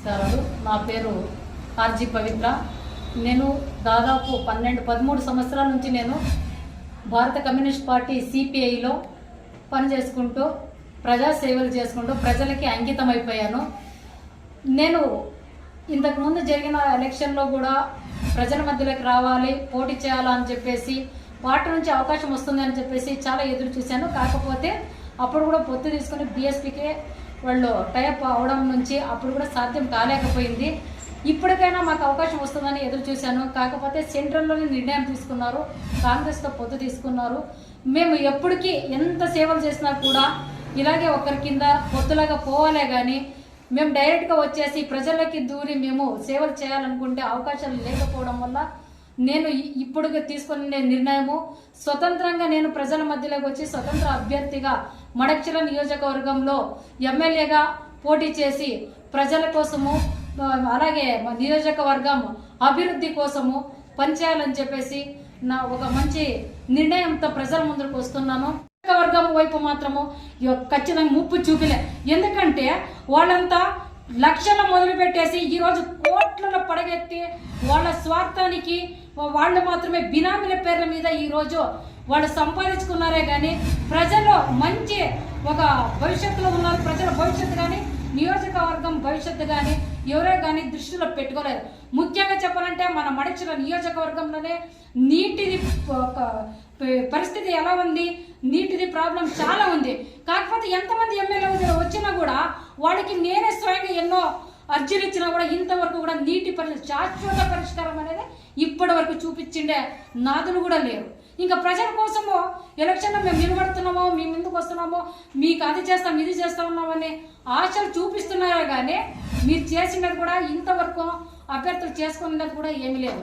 నమస్కారాలు. నా పేరు ఆర్జీ పవిత్ర. నేను దాదాపు పన్నెండు పదమూడు సంవత్సరాల నుంచి నేను భారత కమ్యూనిస్ట్ పార్టీ సిపిఐలో పనిచేసుకుంటూ ప్రజా సేవలు చేసుకుంటూ ప్రజలకి అంకితం అయిపోయాను. నేను ఇంతకుముందు జరిగిన ఎలక్షన్లో కూడా ప్రజల మధ్యలోకి రావాలి పోటీ చేయాలని చెప్పేసి పార్టీ నుంచి అవకాశం వస్తుంది అని చెప్పేసి చాలా ఎదురు చూశాను. కాకపోతే అప్పుడు కూడా పొత్తు తీసుకుని బీఎస్పీకే వాళ్ళు టైప్ అవడం నుంచి అప్పుడు కూడా సాధ్యం కాలేకపోయింది. ఇప్పటికైనా మాకు అవకాశం వస్తుందని ఎదురు చూశాను. కాకపోతే సెంట్రల్లోనే నిర్ణయం తీసుకున్నారు. కాంగ్రెస్తో పొత్తు తీసుకున్నారు. మేము ఎప్పటికీ ఎంత సేవలు చేసినా కూడా ఇలాగే ఒకరి కింద పొత్తులాగా పోవాలే కానీ మేము డైరెక్ట్గా వచ్చేసి ప్రజలకి దూరి మేము సేవలు చేయాలనుకుంటే అవకాశాలు లేకపోవడం వల్ల నేను ఇప్పుడు తీసుకునే నిర్ణయము స్వతంత్రంగా నేను ప్రజల మధ్యలోకి వచ్చి స్వతంత్ర అభ్యర్థిగా మడక్చిల నియోజకవర్గంలో ఎమ్మెల్యేగా పోటీ చేసి ప్రజల కోసము అలాగే నియోజకవర్గం అభివృద్ధి కోసము పనిచేయాలని చెప్పేసి నా ఒక మంచి నిర్ణయంతో ప్రజల ముందుకు వస్తున్నాను. వర్గం వైపు మాత్రము ఖచ్చితంగా ముప్పు చూపిలే. ఎందుకంటే వాళ్ళంతా లక్షలు మొదలు పెట్టేసి ఈరోజు కోట్లలో పడగెత్తి వాళ్ళ స్వార్థానికి వాళ్ళు మాత్రమే బినామీల పేర్ల మీద ఈరోజు వాళ్ళు సంపాదించుకున్నారే కానీ ప్రజలు మంచి ఒక భవిష్యత్తులో ఉన్నారు. ప్రజల భవిష్యత్తు కానీ నియోజకవర్గం భవిష్యత్తు కానీ ఎవరే కానీ దృష్టిలో పెట్టుకోలేదు. ముఖ్యంగా చెప్పాలంటే మన మడిచిన నియోజకవర్గంలోనే నీటిని ఒక పరిస్థితి ఎలా ఉంది? నీటిది ప్రాబ్లం చాలా ఉంది. కాకపోతే ఎంతమంది ఎమ్మెల్యే వచ్చినా కూడా వాళ్ళకి నేనే స్వయంగా ఎన్నో అర్జీలు ఇచ్చినా కూడా ఇంతవరకు కూడా నీటి పరి శాశ్వత పరిష్కారం అనేది ఇప్పటి వరకు చూపించిండే నాదులు కూడా లేరు. ఇంకా ప్రజల కోసము ఎలక్షన్లో మేము నిలబడుతున్నామో మేము ఎందుకు వస్తున్నామో మీకు అది చేస్తాం ఇది చేస్తా ఉన్నామని ఆశలు చూపిస్తున్నారే కానీ మీరు చేసినది కూడా ఇంతవరకు అభ్యర్థులు చేసుకున్నది కూడా ఏమీ లేదు.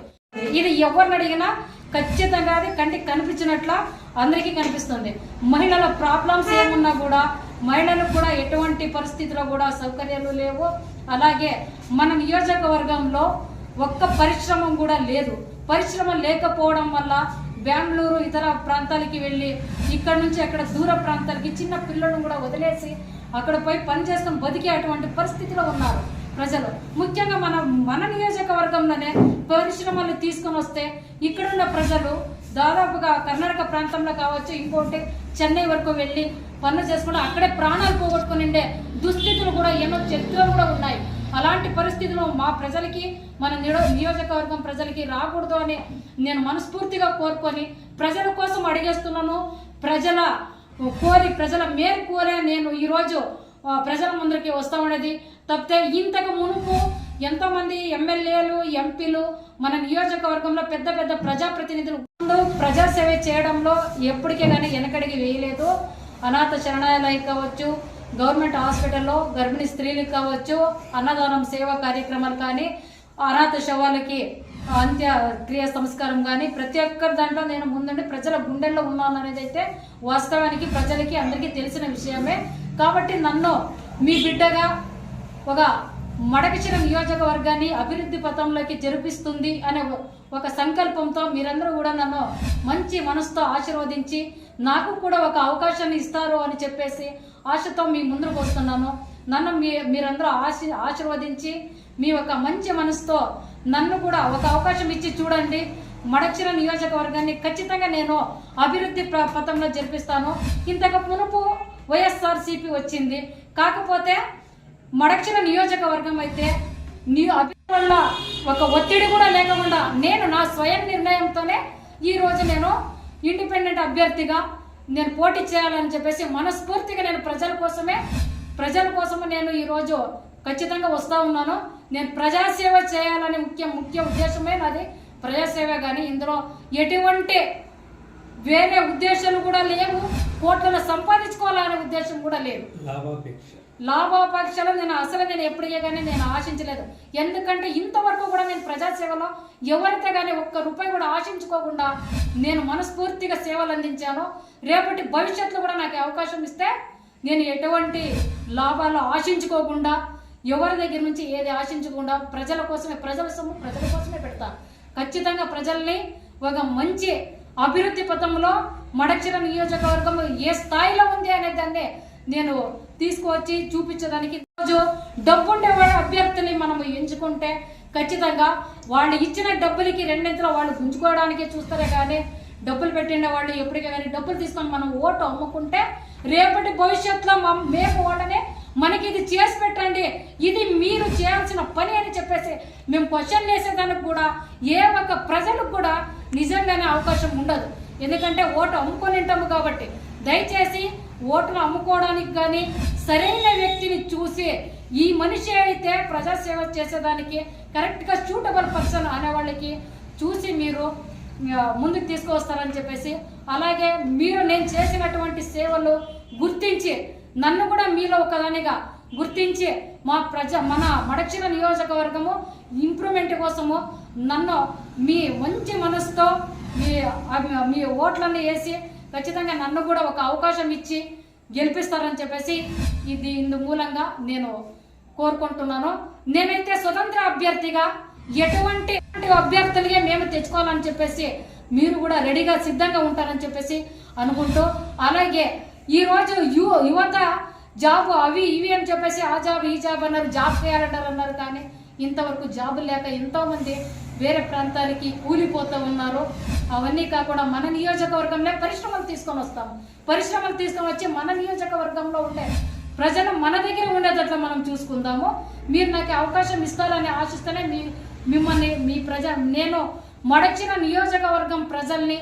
ఇది ఎవరిని అడిగినా ఖచ్చితంగా అది కంటికి కనిపించినట్ల అందరికీ కనిపిస్తుంది. మహిళల ప్రాబ్లమ్స్ ఏమున్నా కూడా మహిళలకు కూడా ఎటువంటి పరిస్థితిలో కూడా సౌకర్యాలు లేవు. అలాగే మన నియోజకవర్గంలో ఒక్క పరిశ్రమ కూడా లేదు. పరిశ్రమ లేకపోవడం వల్ల బెంగళూరు ఇతర ప్రాంతాలకి వెళ్ళి ఇక్కడ నుంచి అక్కడ దూర ప్రాంతాలకి చిన్న పిల్లలను కూడా వదిలేసి అక్కడ పోయి పనిచేస్తాం బతికే అటువంటి పరిస్థితిలో ఉన్నారు. ప్రజలు. ముఖ్యంగా మన మన నియోజకవర్గంలోనే పరిశ్రమలు తీసుకొని వస్తే ఇక్కడున్న ప్రజలు దాదాపుగా కర్ణాటక ప్రాంతంలో కావచ్చు ఇంకోటి చెన్నై వరకు వెళ్ళి పనులు చేసుకుని అక్కడే ప్రాణాలు పోగొట్టుకుని ఉండే దుస్థితులు కూడా ఎన్నో చరిత్రలు కూడా ఉన్నాయి. అలాంటి పరిస్థితులు మా ప్రజలకి మన నియోజకవర్గం ప్రజలకి రాకూడదు అని నేను మనస్ఫూర్తిగా కోరుకొని ప్రజల కోసం అడిగేస్తున్నాను. ప్రజల కోరి ప్రజల మేలు కోరే నేను ఈరోజు ప్రజల ముందరికి వస్తామనేది తప్పితే ఇంతకు మునుపు ఎంతోమంది ఎమ్మెల్యేలు ఎంపీలు మన నియోజకవర్గంలో పెద్ద పెద్ద ప్రజాప్రతినిధులు ముందు ప్రజాసేవ చేయడంలో ఎప్పటికే కానీ వెనకడిగి వేయలేదు. అనాథ శరణాలయం కావచ్చు గవర్నమెంట్ హాస్పిటల్లో గర్భిణీ స్త్రీలకు కావచ్చు అన్నదానం సేవా కార్యక్రమాలు కానీ అనాథ శవాలకి అంత్యక్రియ సంస్కారం కానీ ప్రతి ఒక్కరి దాంట్లో నేను ముందుండి ప్రజల గుండెల్లో ఉన్నాను అనేది అయితే వాస్తవానికి ప్రజలకి అందరికీ తెలిసిన విషయమే. కాబట్టి నన్ను మీ బిడ్డగా ఒక మడకచిన నియోజకవర్గాన్ని అభివృద్ధి పథంలోకి జరిపిస్తుంది అనే ఒక- సంకల్పంతో మీరందరూ కూడా నన్ను మంచి మనసుతో ఆశీర్వదించి నాకు కూడా ఒక అవకాశాన్ని ఇస్తారు అని చెప్పేసి ఆశతో మీ ముందుకు వస్తున్నాను. నన్ను మీ మీరందరూ ఆశీ ఆశీర్వదించి మీ ఒక మంచి మనసుతో నన్ను కూడా ఒక అవకాశం ఇచ్చి చూడండి. మడచిర నియోజకవర్గాన్ని ఖచ్చితంగా నేను అభివృద్ధి ప్ర- పథంలో జరిపిస్తాను. ఇంతకు మునుపు వైఎస్ఆర్సీపీ వచ్చింది. కాకపోతే మడక్చిన నియోజకవర్గం అయితే నీ వల్ల ఒక ఒత్తిడి కూడా లేకుండా నేను నా స్వయం నిర్ణయంతోనే ఈ రోజు నేను ఇండిపెండెంట్ అభ్యర్థిగా నేను పోటీ చేయాలని చెప్పేసి మనస్ఫూర్తిగా నేను ప్రజల కోసమే ప్రజల కోసమే నేను ఈరోజు ఖచ్చితంగా వస్తూ ఉన్నాను. నేను ప్రజాసేవ చేయాలనే ముఖ్య ముఖ్య ఉద్దేశమే నాది. ప్రజాసేవ కానీ ఇందులో ఎటువంటి వేరే ఉద్దేశాలు కూడా లేవు. కోట్లలో సంపాదించుకోవాలనే ఉద్దేశం కూడా లేదు. లాభాపేక్ష. లాభాపేక్షలు నేను అసలు నేను ఎప్పుడు కానీ నేను ఆశించలేదు. ఎందుకంటే ఇంతవరకు కూడా నేను ప్రజాసేవలో ఎవరితో కానీ ఒక్క రూపాయి కూడా ఆశించుకోకుండా నేను మనస్ఫూర్తిగా సేవలు అందించాను రేపటి భవిష్యత్తులో కూడా నాకు అవకాశం ఇస్తే నేను ఎటువంటి లాభాలు ఆశించుకోకుండా ఎవరి దగ్గర నుంచి ఏది ఆశించకుండా ప్రజల కోసమే ప్రజల సొమ్ము ప్రజల కోసమే పెడతా. ఖచ్చితంగా ప్రజల్ని ఒక మంచి అభివృద్ధి పథంలో మడచిర నియోజకవర్గం ఏ స్థాయిలో ఉంది అనే దాన్ని నేను తీసుకువచ్చి చూపించడానికి రోజు డబ్బుండే అభ్యర్థిని మనం ఎంచుకుంటే ఖచ్చితంగా వాళ్ళు ఇచ్చిన డబ్బులకి రెండింతలో వాళ్ళు గుంజుకోవడానికే చూస్తారే కానీ డబ్బులు పెట్టిన వాళ్ళు ఎప్పటికీ కానీ డబ్బులు తీసుకొని మనం ఓటు అమ్ముకుంటే రేపటి భవిష్యత్తులో మేము వాళ్ళనే మనకి ఇది చేసి పెట్టండి. ఇది మీరు చేయాల్సిన పని అని చెప్పేసి మేము క్వశ్చన్ వేసేదానికి కూడా ఏ ఒక్క ప్రజలకు కూడా నిజంగానే అవకాశం ఉండదు. ఎందుకంటే ఓటు అమ్ముకొని ఉంటాము కాబట్టి దయచేసి ఓటును అమ్ముకోవడానికి కానీ సరైన వ్యక్తిని చూసి ఈ మనిషి అయితే ప్రజాసేవ చేసేదానికి కరెక్ట్గా సూటబుల్ పర్సన్ అనే వాళ్ళకి చూసి మీరు ముందుకు తీసుకువస్తారని చెప్పేసి అలాగే మీరు నేను చేసినటువంటి సేవలు గుర్తించి నన్ను కూడా మీలో ఒకదానిగా గుర్తించి మా ప్రజ మన మడక్షిర నియోజకవర్గము ఇంప్రూవ్మెంట్ కోసము నన్ను మీ మంచి మనసుతో మీ మీ ఓట్లను వేసి ఖచ్చితంగా నన్ను కూడా ఒక అవకాశం ఇచ్చి గెలిపిస్తారని చెప్పేసి ఇది ఇందు మూలంగా నేను కోరుకుంటున్నాను. నేనైతే స్వతంత్ర అభ్యర్థిగా ఎటువంటి అభ్యర్థులకే మేము తెచ్చుకోవాలని చెప్పేసి మీరు కూడా రెడీగా సిద్ధంగా ఉంటారని చెప్పేసి అనుకుంటూ అలాగే ఈరోజు యువ యువత జాబ్ అవి ఇవి అని చెప్పేసి ఆ జాబ్ ఈ జాబ్ అన్నారు జాబ్ చేయాలంటారు అన్నారు కానీ ఇంతవరకు జాబులు లేక ఎంతోమంది వేరే ప్రాంతాలకి కూలిపోతూ ఉన్నారు అవన్నీ కాకుండా మన నియోజకవర్గంలో పరిశ్రమలు తీసుకొని వస్తాము. పరిశ్రమలు తీసుకొని వచ్చి మన నియోజకవర్గంలో ఉండే ప్రజలు మన దగ్గర ఉండేటట్లు మనం చూసుకుందాము. మీరు నాకు అవకాశం ఇస్తారని ఆశిస్తేనే మీ మిమ్మల్ని మీ ప్రజ నేను మడచిన నియోజకవర్గం ప్రజల్ని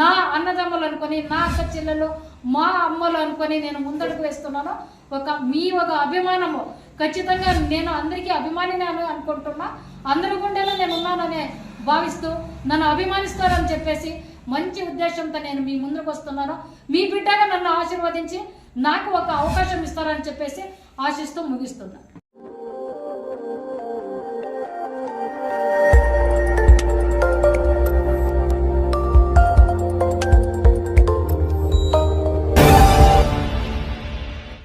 నా అన్నదమ్ములు అనుకొని నా అక్క చెల్లెలు మా అమ్మలు అనుకొని నేను ముందడుగు వేస్తున్నాను. ఒక మీ ఒక అభిమానము ఖచ్చితంగా నేను అందరికీ అభిమానినాను అనుకుంటున్నా. అందరి గుండెలో నేను ఉన్నాననే భావిస్తూ నన్ను అభిమానిస్తారని చెప్పేసి మంచి ఉద్దేశంతో నేను మీ ముందుకు వస్తున్నాను. మీ బిడ్డగా నన్ను ఆశీర్వదించి నాకు ఒక అవకాశం ఇస్తారని చెప్పేసి ఆశిస్తూ ముగిస్తున్నాను